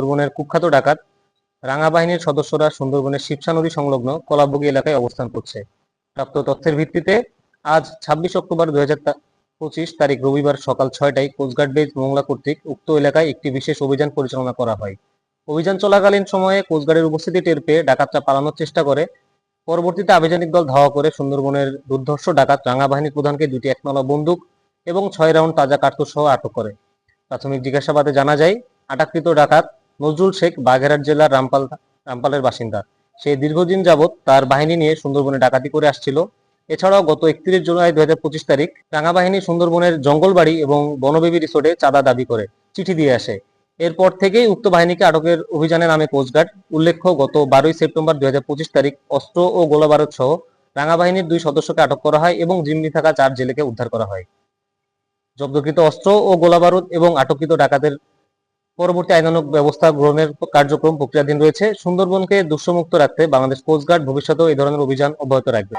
সুন্দরবনের কুখ্যাত ডাকাত। রাঙা বাহিনীর সদস্যরা সুন্দরবনের শিবসা নদী সংলগ্ন কলাবগি এলাকায় অবস্থান করছে। প্রাপ্ত তথ্যের ভিত্তিতে আজ ছাব্বিশ অক্টোবর দুই পঁচিশ তারিখ রবিবার সকাল ছয়টায় কোস্টগার্ড বেজ মোংলা কর্তৃক উক্ত এলাকায় একটি বিশেষ অভিযান পরিচালনা করা হয়। অভিযান চলাকালীন সময়ে কোস্টগার্ডের উপস্থিতি টের পেয়ে ডাকাতরা পালানোর চেষ্টা করে। পরবর্তীতে আভিযানিক দল ধাওয়া করে সুন্দরবনের দুর্ধর্ষ ডাকাত রাঙা বাহিনীর প্রধানকে দুটি একনলা বন্দুক এবং ছয় রাউন্ড তাজা কার্তুজ সহ আটক করে। প্রাথমিক জিজ্ঞাসাবাদে জানা যায়, আটককৃত ডাকাত নজরুল শেখ বাগেরহাট জেলার রামপাল, রামপালের বাসিন্দা। সে দীর্ঘদিন যাবৎ তার বাহিনী নিয়ে সুন্দরবনে ডাকাতি করে আসছিল। এছাড়াও গত একত্রিশ জুলাই পঁচিশ তারিখ রাঙা বাহিনী সুন্দরবনের জঙ্গলবাড়ি এবং বনবেবী রিসোর্টে চাঁদা দাবি করে চিঠি দিয়ে আসে। এরপর থেকেই উক্ত বাহিনীকে আটকের অভিযানে নামে কোস্টগার্ড। উল্লেখ্য, গত বারোই সেপ্টেম্বর দুই হাজার পঁচিশ তারিখ অস্ত্র ও গোলাবারুদ সহ রাঙা বাহিনীর দুই সদস্যকে আটক করা হয় এবং জিম্মি থাকা চার জেলেকে উদ্ধার করা হয়। জব্দকৃত অস্ত্র ও গোলাবারুদ এবং আটককৃত ডাকাতের পরবর্তী আইনানুক ব্যবস্থা গ্রহণের কার্যক্রম প্রক্রিয়াধীন রয়েছে। সুন্দরবনকে দুঃসমুক্ত রাখতে বাংলাদেশ কোস্টগার্ড ভবিষ্যতেও এই ধরনের অভিযান অব্যাহত রাখবে।